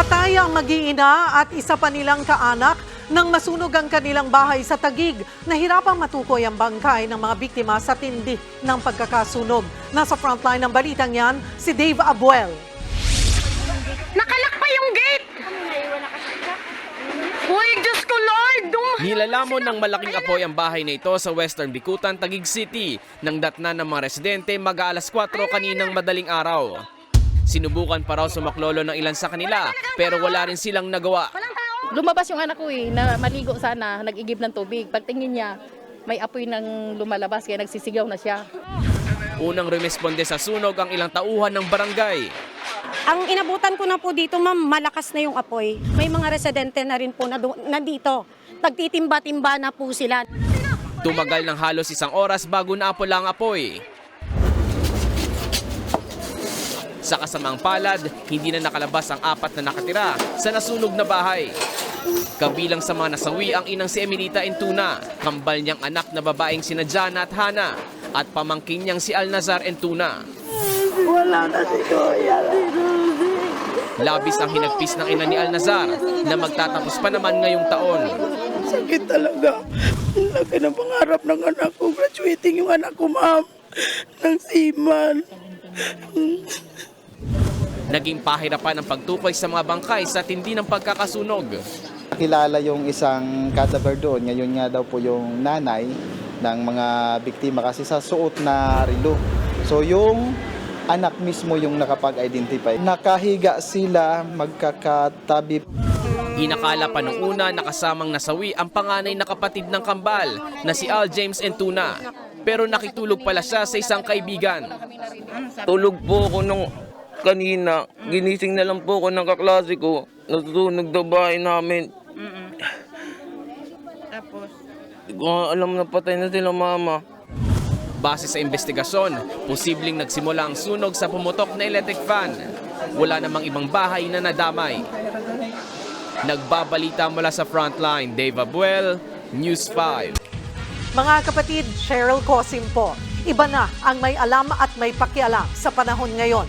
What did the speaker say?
Patay ang mag-iina at isa pa nilang kaanak nang masunog ang kanilang bahay sa Tagig. Nahirapang matukoy ang bangkay ng mga biktima sa tindi ng pagkakasunog. Nasa frontline ng balitang yan, si Dave Abuel. Nakalak pa yung gate! Uy, Diyos ko, Lord! Dum- Nilalamon ng malaking apoy ang bahay na ito sa Western Bikutan, Taguig City nang datna ng mga residente mag-aalas 4 kaninang madaling araw. Sinubukan pa raw sumaklolo ng ilan sa kanila pero wala rin silang nagawa. Lumabas yung anak ko eh, na maligo sana, nag-igib ng tubig. Pagtingin niya, may apoy nang lumalabas kaya nagsisigaw na siya. Unang rumesponde sa sunog ang ilang tauhan ng barangay. Ang inabutan ko na po dito, ma'am, malakas na yung apoy. May mga residente na rin po na, na dito. Nagtitimba-timba na po sila. Tumagal ng halos isang oras bago naapula ang apoy. Sa kasamang palad, hindi na nakalabas ang apat na nakatira sa nasunog na bahay. Kabilang sa mga nasawi ang inang si Emelita Entuna, kambal niyang anak na babaeng sina Jana at Hana, at pamangkin niyang si Alnazar Entuna. Labis ang hinagpis ng ina ni Alnazar na magtatapos pa naman ngayong taon. Sakit talaga. Laki ng pangarap ng anak ko. Graduating yung anak ko, ma'am. Ng seaman. Naging pahirapan ang pagtukoy sa mga bangkay sa tindi ng pagkakasunog. Kilala yung isang cadaver doon. Ngayon nga daw po yung nanay ng mga biktima kasi sa suot na rilo. So yung anak mismo yung nakapag-identify. Nakahiga sila, magkakatabi. Inakala pa nung una nakasamang nasawi ang panganay na kapatid ng kambal na si Al James Entuna. Pero nakitulog pala siya sa isang kaibigan. Tulog po ako nung kanina. Ginising na lang po ako ng kaklase ko. Natutunog daw bahay namin. Tapos? Di ko nga alam na patay na sila mama. Base sa investigasyon, posibleng nagsimula ang sunog sa pumutok na electric fan. Wala namang ibang bahay na nadamay. Nagbabalita mula sa frontline, Dave Abuel, News 5. Mga kapatid, Cheryl Cosim po. Iba na ang may alam at may pakialam sa panahon ngayon.